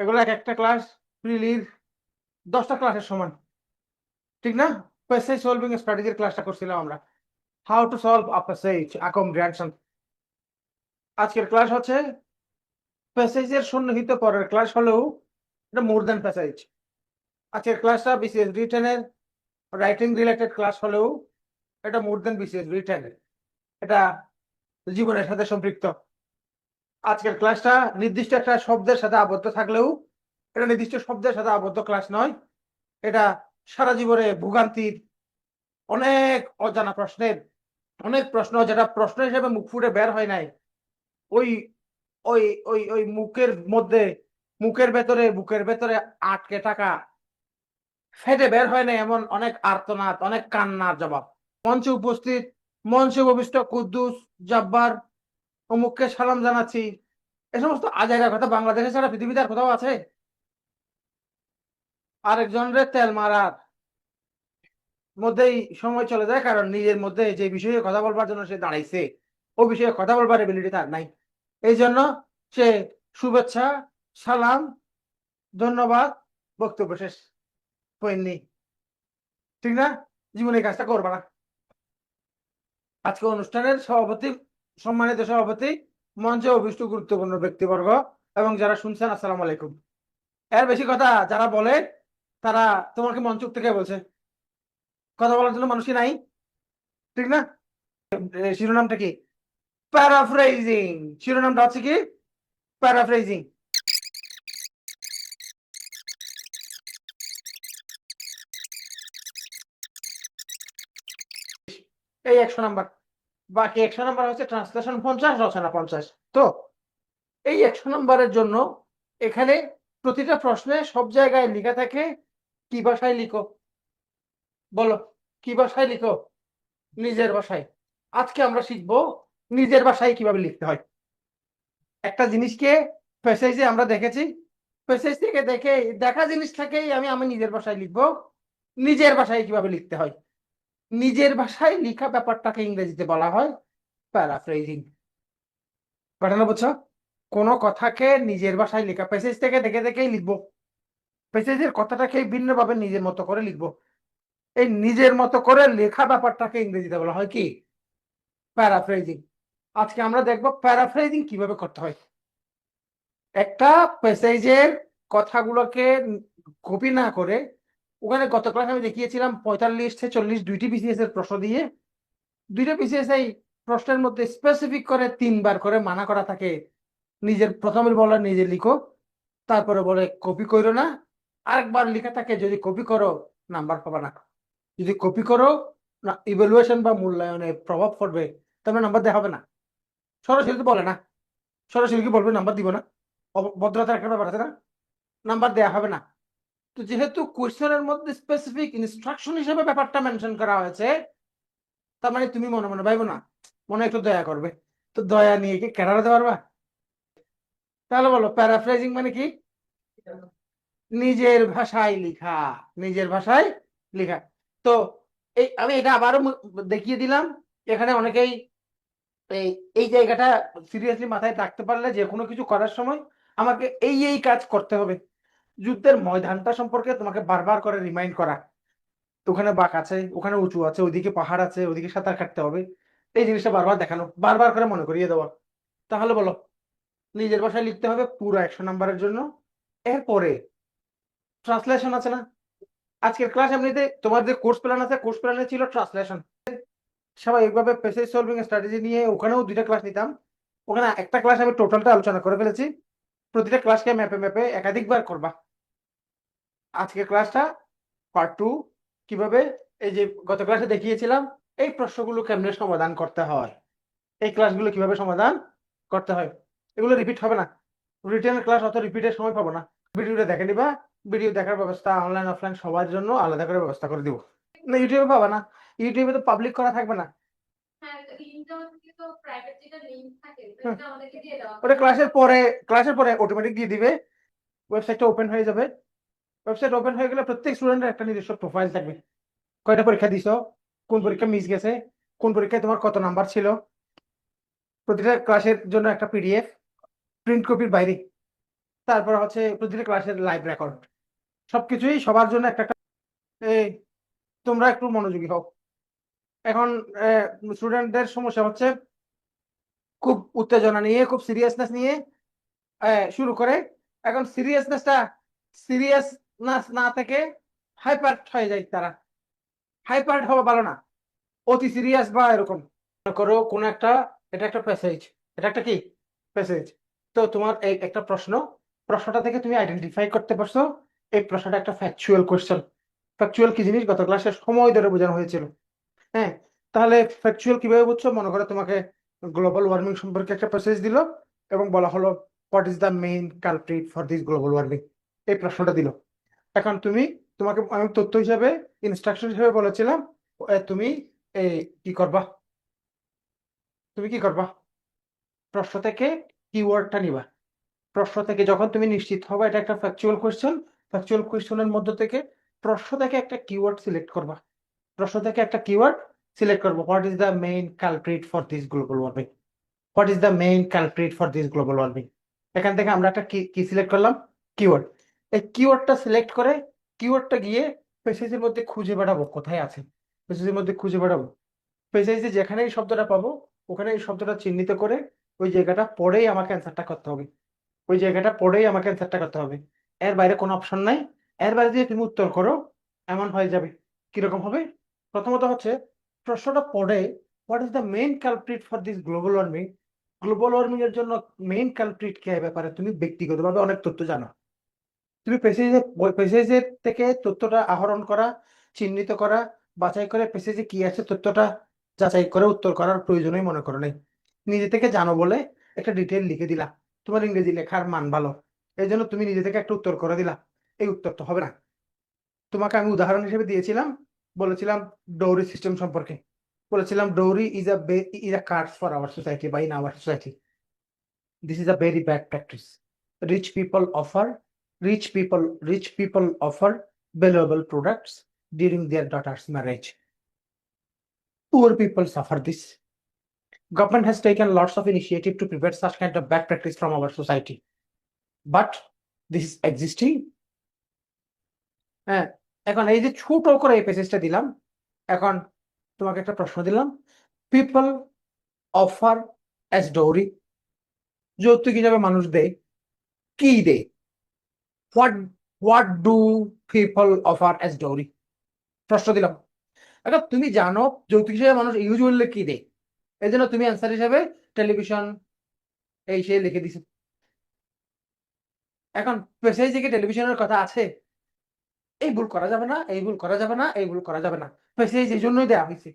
এগুলো এক একটা ক্লাস প্রিলির দশটা ক্লাসের সমান। ঠিক না? প্যাসেজ সলভিং স্ট্র্যাটেজির ক্লাসটা করছিলাম আমরা। How to solve a passage a comprehension আজকের ক্লাস হচ্ছে প্যাসেজের সন্নিহিত পরের ক্লাস হলেও এটা মোর দ্যান প্যাসেজ আজকের ক্লাসটা বিসিএস রিটেনের রাইটিং রিলেটেড ক্লাস হলেও এটা মোর দ্যান বিসিএস রিটেনের এটা জীবনের সাথে সম্পৃক্ত। আজকের ক্লাসটা নির্দিষ্ট একটা শব্দের সাথে আবদ্ধ থাকলেও, এটা নির্দিষ্ট শব্দের সাথে আবদ্ধ ক্লাস নয়। এটা সারা জীবনে ভোগান্তির অনেক অজানা প্রশ্নের, অনেক প্রশ্ন যেটা প্রশ্ন হিসেবে মুখ ফুটে বের হয় নাই। ওই ওই ওই ওই মুখের মধ্যে, মুখের ভেতরে, বুকের ভেতরে আটকে থাকা ফেটে বের হয় না এমন অনেক আর্তনাদ, অনেক কান্নার জবাব। মঞ্চে উপস্থিত মঞ্চে উপবিষ্ট কুদ্দুস, জব্বার অমুককে সালাম জানাচ্ছি। এ সমস্ত আজাইরা কথা বাংলাদেশে ছাড়া পৃথিবীতে আর কোথাও আছে? আরেকজনের তেল মারার। মধ্যেই সময় চলে যায়, কারণ নিজের মধ্যে যে বিষয়ে কথা বলবার জন্য সে দাঁড়াইছে, ও বিষয়ে কথা বলবার এবিলিটি তার নাই। এই জন্য সে শুভেচ্ছা, সালাম, ধন্যবাদ, বক্তব্য শেষ পয়েননি ঠিক না? জীবনে কাজটা করবা না। আজকে অনুষ্ঠানের সভাপতি সম্মানিত সভাপতি, মঞ্চে অভিষ্ট গুরুত্বপূর্ণ ব্যক্তিবর্গ এবং যারা শুনছেন, আসসালামু আলাইকুম। এর বেশি কথা যারা বলে, তারা তোমাকে মঞ্চ থেকে বলছে। কথা বলার জন্য মানুষই নাই, ঠিক না? শিরোনামটা কি? প্যারাফ্রেজিং শিরোনামটা হচ্ছে কি? প্যারাফ্রেজিং এই একশো নাম্বার। বাকি একশো নাম্বার হচ্ছে ট্রান্সলেশন পঞ্চাশ, রচনা পঞ্চাশ। তো এই একশো নাম্বারের জন্য এখানে প্রতিটা প্রশ্নে সব জায়গায় লেখা থাকে, কি ভাষায় লিখো? বলো, কি ভাষায় লিখো? নিজের ভাষায়। আজকে আমরা শিখব নিজের ভাষায় কীভাবে লিখতে হয়। একটা জিনিসকে প্যাসেজে আমরা দেখেছি। প্যাসেজ থেকে দেখে, দেখা জিনিস জিনিসটাকেই আমি আমি নিজের ভাষায় লিখব। নিজের ভাষায় কীভাবে লিখতে হয়। নিজের ভাষায় লেখা ব্যাপারটাকে ইংরেজিতে বলা হয় প্যারাফ্রেজিং ঘটনা বুঝছ? কোনো কথাকে নিজের ভাষায় লেখা প্যাসেজ থেকে দেখে দেখেই লিখব। প্যাসেজের কথাটাকে ভিন্নভাবে নিজের মতো করে লিখব। এই নিজের মতো করে লেখা ব্যাপারটাকে ইংরেজিতে বলা হয় কি? প্যারাফ্রেজিং আজকে আমরা দেখব প্যারাফ্রেজিং কীভাবে করতে হয়। একটা প্যাসেজের কথাগুলোকে কপি না করে ওখানে গত ক্লাসে আমি দেখিয়েছিলাম পঁয়তাল্লিশ থেকে চল্লিশ দুইটি বিসিএস এর প্রশ্ন দিয়ে। দুইটা বিসিএস এই প্রশ্নের মধ্যে স্পেসিফিক করে তিনবার করে মানা করা থাকে। নিজের প্রথমে বলে নিজে লিখো, তারপরে বলে কপি করো না। আরেকবার লেখা থাকে, যদি কপি করো নাম্বার পাবে না। যদি কপি করো, না ইভ্যালুয়েশন বা মূল্যায়নে প্রভাব পড়বে তাহলে নাম্বার দেওয়া হবে না। সরাসরি তো বলে না। সরাসরি কি বলবে? নাম্বার দিব না। ভদ্রতার একটা ব্যাপার আছে না। নাম্বার দেওয়া হবে না। তো যেহেতু কোয়েশ্চেনের মধ্যে স্পেসিফিক ইনস্ট্রাকশন হিসেবে ব্যাপারটা মেনশন করা হয়েছে, তার মানে তুমি মনে মনে ভাইবো না, মনে একটু দয়া করবে। তো দয়া নিয়ে কি কেনারা দিতে পারবা? তাহলে বলো প্যারাফ্রাইজিং মানে কি? নিজের ভাষায় লেখা, নিজের ভাষায় লেখা। তো এই আমি এটা আবারও দেখিয়ে দিলাম, এখানে অনেকেই এই এই জায়গাটা সিরিয়াসলি মাথায় রাখতে পারলে যে কোনো কিছু করার সময় আমাকে এই এই কাজ করতে হবে। যুদ্ধের ময়দানটা সম্পর্কে তোমাকে বারবার করে রিমাইন্ড করা। ওখানে বাঁক আছে, ওখানে উঁচু আছে ওদিকে পাহাড় আছে ওদিকে সাঁতার কাটতে হবে। এই জিনিসটা বারবার দেখানো, বারবার করে মনে করিয়ে দেওয়া। তাহলে বলো, নিজের ভাষায় লিখতে হবে পুরো একশো নাম্বারের জন্য। এরপরে ট্রান্সলেশন আছে না? আজকের ক্লাস এমনিতে তোমার যে কোর্স প্ল্যান আছে কোর্স প্ল্যানে ছিল ট্রান্সলেশন স্বাভাবিকভাবে পেসেজ সলভিং স্ট্র্যাটেজি নিয়ে ওখানেও দুইটা ক্লাস নিতাম। ওখানে একটা ক্লাস আমি টোটালটা আলোচনা করে ফেলেছি। প্রতিটা ক্লাসকে ম্যাপে ম্যাপে একাধিকবার করবা। আজকের ক্লাসটা পার্ট টু কীভাবে এই যে গত ক্লাসে দেখিয়েছিলাম এই প্রশ্নগুলো কেমনে সমাধান করতে হয়? এই ক্লাসগুলো কীভাবে সমাধান করতে হয়? এগুলো রিপিট হবে না। রিটেনের ক্লাস অত রিপিটের সময় পাবো না। ভিডিওটা দেখে নিবা। ভিডিও দেখার ব্যবস্থা অনলাইন অফলাইন সবার জন্য আলাদা করে ব্যবস্থা করে দিব। না ইউটিউবে পাবা না। ইউটিউবে তো পাবলিক করা থাকবে না। হ্যাঁ দেওয়া ওটা ক্লাসের পরে ক্লাসের পরে অটোমেটিক দিয়ে দিবে। ওয়েবসাইটটা ওপেন হয়ে যাবে। ওয়েবসাইট ওপেন হয়ে গেলে প্রত্যেক স্টুডেন্টের একটা নিজস্ব প্রোফাইল থাকবে। কয়টা পরীক্ষা দিছো? কোন পরীক্ষা মিস গেছে? কোন পরীক্ষায় তোমার কত নাম্বার ছিল? প্রতিটা ক্লাসের জন্য একটা পিডিএফ প্রিন্ট কপির বাইরে। তারপর হচ্ছে প্রতিটা ক্লাসের লাইভ রেকর্ড সবকিছুই সবার জন্য একটা তোমরা একটু মনোযোগী হও। এখন স্টুডেন্টদের সমস্যা হচ্ছে খুব উত্তেজনা নিয়ে, খুব সিরিয়াসনেস নিয়ে শুরু করে। এখন সিরিয়াসনেসটা সিরিয়াসনেস না থেকে হাইপার হয়ে যায় তারা। হাইপার হওয়া ভালো না। অতি সিরিয়াস বা এরকম। মনে করো কোন একটা, এটা একটা প্যাসেজ এটা একটা কি? প্যাসেজ তো তোমার এই একটা প্রশ্ন। প্রশ্নটা থেকে তুমি আইডেন্টিফাই করতে পারছ। এই প্রশ্নটা একটা ফ্যাকচুয়াল কোয়েশ্চেন ফ্যাকচুয়াল কি জিনিস? গত ক্লাসে সময় ধরে বোঝানো হয়েছিল। হ্যাঁ? তাহলে ফ্যাকচুয়াল কীভাবে বুঝছ? মনে করো তোমাকে গ্লোবাল ওয়ার্মিং সম্পর্কে একটা প্যাসেজ দিল এবং বলা হলো what is the main culprit for this global warming এই প্রশ্নটা দিল। এখন তুমি তোমাকে আমি তথ্য হিসাবে ইনস্ট্রাকশন হিসেবে বলেছিলাম তুমি এই কি করবা? তুমি কি করবা? প্রশ্ন থেকে কিওয়ার্ডটা নিবা। প্রশ্ন থেকে যখন তুমি নিশ্চিত হবে, এটা একটা ফ্যাকচুয়াল কোয়েশ্চেন ফ্যাকচুয়াল কোয়েশ্চেনের মধ্য থেকে প্রশ্ন থেকে একটা কিওয়ার্ড সিলেক্ট করবা। প্রশ্ন থেকে একটা কিওয়ার্ড সিলেক্ট করব। What is the main culprit for this global warming what is the main culprit for this global warming এখান থেকে আমরা একটা কি কি সিলেক্ট করলাম? কিওয়ার্ড এই কিওয়ার্ডটা সিলেক্ট করে কিওয়ার্ডটা গিয়ে পেসেজের মধ্যে খুঁজে বেড়াবো, কোথায় আছে? পেসেজের মধ্যে খুঁজে বেড়াবো। পেসেজে যেখানে এই শব্দটা পাবো ওখানে এই শব্দটা চিহ্নিত করে ওই জায়গাটা পরেই আমাকে অ্যান্সারটা করতে হবে। ওই জায়গাটা পরেই আমাকে অ্যান্সারটা করতে হবে। এর বাইরে কোনো অপশন নাই। এর বাইরে যদি তুমি উত্তর করো, এমন হয়ে যাবে। কীরকম হবে? প্রথমত হচ্ছে, প্রশ্নটা পড়ে what is the main culprit for this global warming global warming এর জন্য মেইন কালপ্রিট কে ব্যাপারে তুমি ব্যক্তিগতভাবে অনেক তথ্য জানো। তুমি পেসেজে পেসেজের থেকে তথ্যটা আহরণ করা, চিহ্নিত করা, বাছাই করে পেসেজে কি আছে তথ্যটা যাচাই করে উত্তর করার প্রয়োজনই মনে করো নাই। নিজে থেকে জানো বলে একটা ডিটেল লিখে দিলা। তোমার ইংরেজি লেখার মান ভালো এই জন্য তুমি নিজে থেকে একটা উত্তর করে দিলা। এই উত্তর তো হবে না। তোমাকে আমি উদাহরণ হিসেবে দিয়েছিলাম, বলেছিলাম ডৌরি সিস্টেম সম্পর্কে। বলেছিলাম dowry is a is a curse for our society বা in our society this is a very bad practice rich people offer rich people rich people offer valuable products during their daughter's marriage poor people suffer this government has taken lots of initiative to prevent such kind of bad practice from our society but this is existing হ্যাঁ এখন এই যে ছোট করে এই প্যাসেজটা দিলাম এখন তোমাকে একটা প্রশ্ন দিলাম পিপল অফার অ্যাজ ডৌরি যৌতুক হিসাবে মানুষ দেয় কি দেয় what what do people offer as dowry প্রশ্ন দিলাম। এখন তুমি জানো যৌতুক হিসেবে মানুষ ইউজুয়ালি কি দেয়? এই জন্য তুমি অ্যান্সার হিসেবে টেলিভিশন এই সে লিখে দিছে। এখন পেশায় যে টেলিভিশনের কথা আছে। এই ভুল করা যাবে না, এই ভুল করা যাবে না, এই ভুল করা যাবে না। পেশায় এই জন্যই দেওয়া হয়েছে।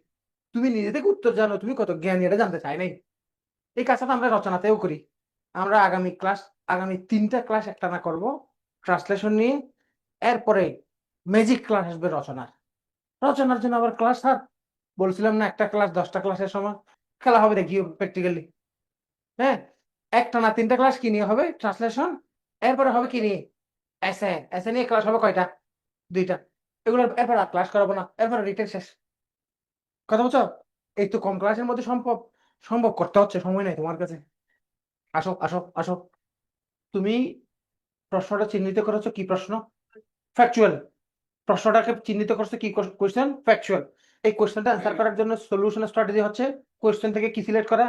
তুমি নিজে থেকে উত্তর জানো, তুমি কত জ্ঞানী, এটা জানতে চাই নাই। এই কাজটা আমরা রচনাতেও করি। আমরা আগামী ক্লাস আগামী তিনটা ক্লাস একটা না করব। ট্রান্সলেশন নিয়ে, এরপরে ম্যাজিক ক্লাস আসবে রচনার। রচনার জন্য আবার ক্লাস স্যার বলছিলাম না একটা ক্লাস দশটা ক্লাসের সময় খেলা হবে দেখি প্র্যাকটিক্যালি হ্যাঁ একটা না তিনটা ক্লাস কি নিয়ে হবে ট্রান্সলেশন এরপরে হবে কি নিয়ে? এসে এসে নিয়ে ক্লাস হবে কয়টা? দুইটা। এগুলো এরপর আর ক্লাস করাবো না, এরপর রিটেন শেষ। কথা বলছো? এই তো কম ক্লাসের মধ্যে সম্ভব সম্ভব করতে হচ্ছে, সময় নাই তোমার কাছে। আসো আসো আসো। তুমি প্রশ্নটা চিহ্নিত করেছ কি প্রশ্ন? ফ্যাকচুয়াল প্রশ্নটাকে চিহ্নিত করছ কি কোয়েশ্চেন ফ্যাকচুয়াল এই কোয়েশ্চেনটা অ্যান্সার করার জন্য সলিউশন স্ট্র্যাটেজি হচ্ছে কোয়েশ্চেন থেকে কি সিলেক্ট করা?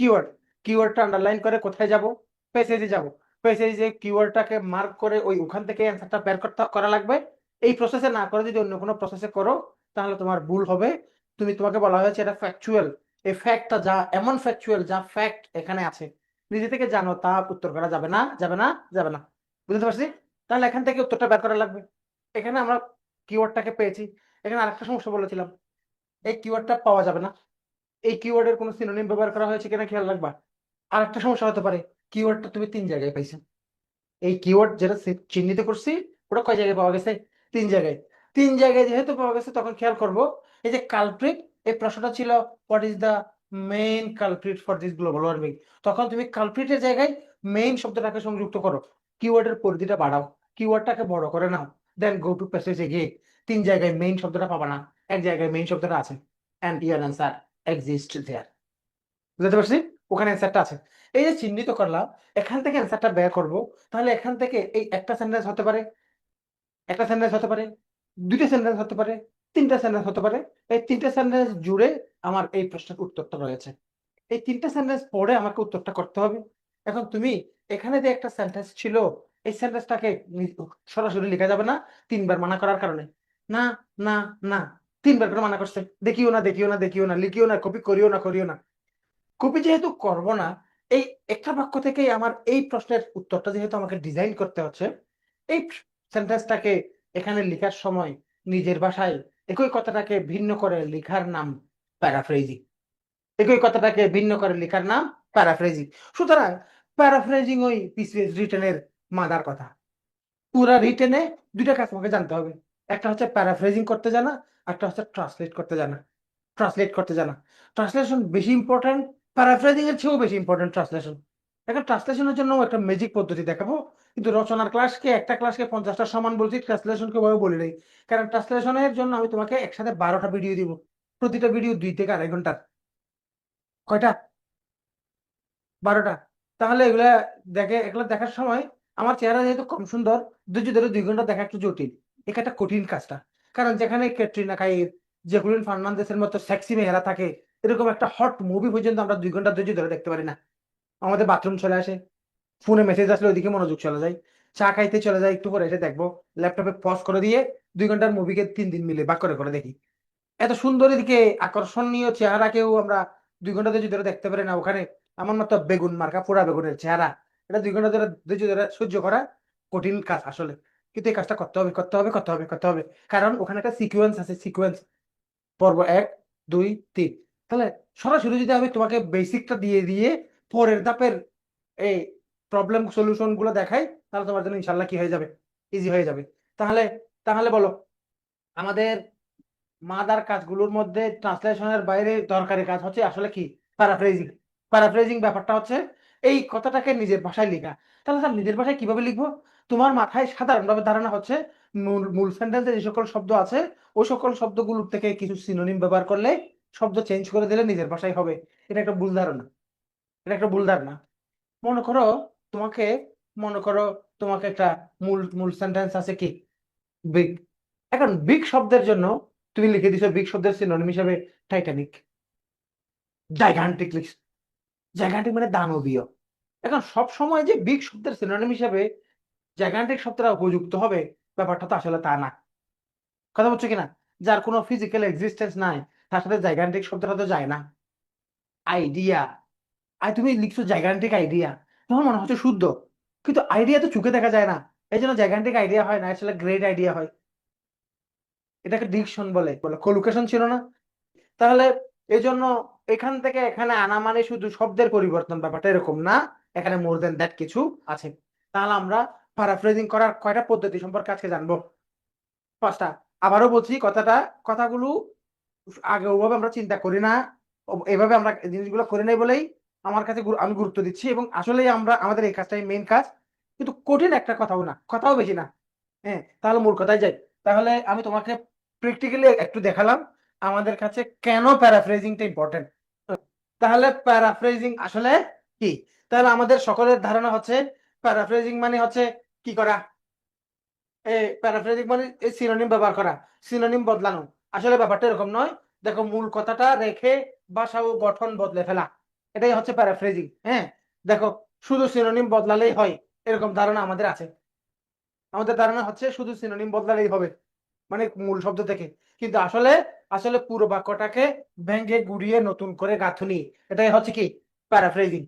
কিওয়ার্ড কিওয়ার্ডটা আন্ডারলাইন করে কোথায় যাব? পেসেজে যাব। পেসেজে কিওয়ার্ডটাকে মার্ক করে ওই ওখান থেকে অ্যান্সারটা বের করতে করা লাগবে। এই প্রসেসে না করে যদি অন্য কোনো প্রসেসে করো তাহলে তোমার ভুল হবে। তুমি তোমাকে বলা হয়েছে এটা ফ্যাকচুয়াল এই ফ্যাক্টটা যা এমন ফ্যাকচুয়াল যা ফ্যাক্ট এখানে আছে। নিজে থেকে জানো তা উত্তর করা যাবে না যাবে না যাবে না। বুঝতে পারছি? তাহলে এখান থেকে উত্তরটা বের করা লাগবে। এখানে আমরা কিওয়ার্ডটাকে পেয়েছি। এখানে আরেকটা সমস্যা বলেছিলাম। এই কিওয়ার্ডটা পাওয়া যাবে না। এই কিওয়ার্ডের কোনো সিনোনিম ব্যবহার করা হয়েছে কিনা খেয়াল রাখবা। আরেকটা সমস্যা হতে পারে। কিওয়ার্ডটা তুমি তিন জায়গায় পাইছো। এই কিওয়ার্ড যেটা চিহ্নিত করছি, ওটা কয় জায়গায় পাওয়া গেছে? তিন জায়গায়। তিন জায়গায় যেহেতু পাওয়া গেছে, তখন খেয়াল করব, এই যে কালপ্রিট এই প্রশ্নটা ছিল what is the main culprit for this global warming তখন তুমি কালপ্রিটের জায়গায় মেইন শব্দটাকে সংযুক্ত করো। কিওয়ার্ডের পরিধিটা বাড়াও। কিওয়ার্ডটাকে বড় করে নাও। দেন গো টু প্যাসেজে গিয়ে তিন জায়গায় মেইন শব্দটা পাবা না, এক জায়গায় মেইন শব্দটা আছে। And your answer exist there বুঝতে পারছি? ওখানে অ্যান্সারটা আছে। এই যে চিহ্নিত করলাম, এখান থেকে অ্যান্সারটা বের করব, তাহলে এখান থেকে এই একটা সেন্টেন্স হতে পারে, একটা সেন্টেন্স হতে পারে, দুইটা সেন্টেন্স হতে পারে, তিনটা সেন্টেন্স হতে পারে। এই তিনটা সেন্টেন্স জুড়ে আমার এই প্রশ্নের উত্তরটা রয়েছে। এই তিনটা সেন্টেন্স পড়ে আমাকে উত্তরটা করতে হবে। এখন তুমি এখানে যে একটা সেন্টেন্স ছিল, এই সেন্টেন্সটাকে সরাসরি লেখা যাবে না তিনবার মানা করার কারণে। না না না, তিনবার করে মানা করছে। দেখিও না দেখিও না দেখিও না, লিখিও না, কপি করিও না করিও না। কপি যেহেতু করব না, এই একটা বাক্য থেকেই আমার এই প্রশ্নের উত্তরটা যেহেতু আমাকে ডিজাইন করতে হচ্ছে, এই সেন্টেন্সটাকে এখানে লেখার সময় নিজের ভাষায় একই কথাটাকে ভিন্ন করে লেখার নাম প্যারাফ্রেজিং একই কথাটাকে ভিন্ন করে লেখার নাম প্যারাফ্রেজিং সুতরাং প্যারাফ্রেজিং ওই পিসিএস রিটেনের মাদার কথা। পুরা রিটেনে দুইটা কাজ আমাকে জানতে হবে। একটা হচ্ছে প্যারাফ্রেজিং করতে জানা, একটা হচ্ছে ট্রান্সলেট করতে জানা। ট্রান্সলেট করতে জানা। ট্রান্সলেশন বেশি ইম্পর্টেন্ট প্যারাফ্রেজিং এর চেয়েও বেশি ইম্পর্টেন্ট ট্রান্সলেশন এখন ট্রান্সলেশনের জন্য একটা ম্যাজিক পদ্ধতি দেখাবো। কিন্তু রচনার ক্লাসকে একটা ক্লাসকে পঞ্চাশটা সমান বলছি ট্রান্সলেশনকে ভাবে বলি নাই। কারণ ট্রান্সলেশনের জন্য আমি তোমাকে একসাথে বারোটা ভিডিও দিব। প্রতিটা ভিডিও দুই থেকে আড়াই ঘণ্টার। কয়টা? বারোটা। তাহলে এগুলা দেখে, এগুলো দেখার সময় আমার চেহারা যেহেতু কম সুন্দর ধৈর্য ধরে দুই ঘণ্টা দেখা একটু জটিল। এটা একটা কঠিন কাজটা। কারণ যেখানে ক্যাটরিনা কাইফ জেকুলিন ফার্নান্দেসের মতো সেক্সি মেয়েরা থাকে, এরকম একটা হট মুভি পর্যন্ত আমরা দুই ঘণ্টা ধৈর্য ধরে দেখতে পারি না। আমাদের বাথরুম চলে আসে ফোনে মেসেজ আসলে ওইদিকে মনোযোগ চলে যায়। চা খাইতে চলে যায়, একটু পরে এসে দেখব ল্যাপটপে পজ করে দিয়ে দুই ঘণ্টার মুভিকে তিন দিন মিলে বাক করে করে দেখি। এত সুন্দর এদিকে আকর্ষণীয় চেহারাকেও আমরা দুই ঘণ্টা ধৈর্য ধরে দেখতে পারি না। ওখানে আমার মতো বেগুন মার্কা, পোড়া বেগুনের চেহারা। এটা দুই ঘণ্টা ধরে, ধৈর্য ধরে সহ্য করা কঠিন কাজ আসলে। কিন্তু এই কাজটা করতে হবে করতে হবে করতে হবে করতে হবে। কারণ ওখানে একটা সিকুয়েন্স আছে সিকুয়েন্স পর্ব এক, দুই, তিন। তাহলে সরাসরি যদি আমি তোমাকে বেসিকটা দিয়ে দিয়ে পরের ধাপের এই প্রবলেম সলিউশনগুলো দেখাই, তাহলে তোমার জন্য ইনশাল্লাহ কি হয়ে যাবে? ইজি হয়ে যাবে। তাহলে তাহলে বলো, আমাদের মাদার কাজগুলোর মধ্যে ট্রান্সলেশনের বাইরে দরকারি কাজ হচ্ছে আসলে কি? প্যারাফ্রেজিং প্যারাফ্রেজিং ব্যাপারটা হচ্ছে, এই কথাটাকে নিজের ভাষায় লেখা। তাহলে স্যার নিজের ভাষায় কীভাবে লিখব? তোমার মাথায় সাধারণভাবে ধারণা হচ্ছে, মূল সেন্টেন্সে যে সকল শব্দ আছে, ওই সকল শব্দগুলোর থেকে কিছু সিনোনিম ব্যবহার করলে শব্দ চেঞ্জ করে দিলে নিজের ভাষায় হবে। এটা একটা ভুল ধারণা। এটা একটা ভুল ধারণা। মনে করো তোমাকে, মনে করো তোমাকে একটা মূল মূল সেন্টেন্স আছে কি? বিগ এখন বিগ শব্দের জন্য তুমি লিখে দিছো বিগ শব্দের সিনোনিম হিসাবে টাইটানিক জাইগান্টিক লিখছ জাইগান্টিক মানে দানবীয়। এখন সব সময় যে বিগ শব্দের সিনোনিম হিসাবে জাইগান্টিক শব্দটা উপযুক্ত হবে, ব্যাপারটা তো আসলে তা না। কথা বলছো কিনা? যার কোনো ফিজিক্যাল এক্সিস্টেন্স নাই, তার সাথে জাইগান্টিক শব্দটা তো যায় না। আইডিয়া আই তুমি লিখছো জাইগান্টিক আইডিয়া তোমার মনে হচ্ছে শুদ্ধ। কিন্তু আইডিয়া তো চোখে দেখা যায় না। এই জন্য জাইগান্টিক আইডিয়া হয় না আসলে গ্রেট আইডিয়া হয়। এটাকে ডিকশন বলে। বলে কোলোকেশন ছিল না? তাহলে এই জন্য এখান থেকে এখানে আনা মানে শুধু শব্দের পরিবর্তন ব্যাপারটা এরকম না। এখানে মোর দেন দ্যাট কিছু আছে। তাহলে আমরা প্যারাফ্রেজিং করার কয়টা পদ্ধতি সম্পর্কে আজকে জানব? পাঁচটা। আবারও বলছি, কথাটা, কথাগুলো আগে ওভাবে আমরা চিন্তা করি না। এভাবে আমরা জিনিসগুলো করি নাই বলেই আমার কাছে আমি গুরুত্ব দিচ্ছি এবং আসলেই আমরা, আমাদের এই কাজটাই মেইন কাজ। কিন্তু কঠিন একটা কথাও না, কথাও বেশি না। হ্যাঁ তাহলে মূল কথায় যাই। তাহলে আমি তোমাকে প্র্যাকটিক্যালি একটু দেখালাম। আমাদের কাছে কেন প্যারাফ্রেজিংটা ইম্পর্টেন্ট তাহলে প্যারাফ্রেজিং আসলে কি? তাহলে আমাদের সকলের ধারণা হচ্ছে প্যারাফ্রেজিং মানে হচ্ছে কি করা? এই প্যারাফ্রেজিং মানে এই সিনোনিম ব্যবহার করা সিনোনিম বদলানো। আসলে ব্যাপারটা এরকম নয়। দেখো, মূল কথাটা রেখে ভাষা ও গঠন বদলে ফেলা। এটাই হচ্ছে প্যারাফ্রেজিং হ্যাঁ? দেখো, শুধু সিনোনিম বদলালেই হয়, এরকম ধারণা আমাদের আছে। আমাদের ধারণা হচ্ছে শুধু সিনোনিম বদলালেই হবে মানে মূল শব্দ থেকে। কিন্তু আসলে আসলে পুরো বাক্যটাকে ভেঙে গুড়িয়ে নতুন করে গাঁথুনি। এটাই হচ্ছে কি? প্যারাফ্রেজিং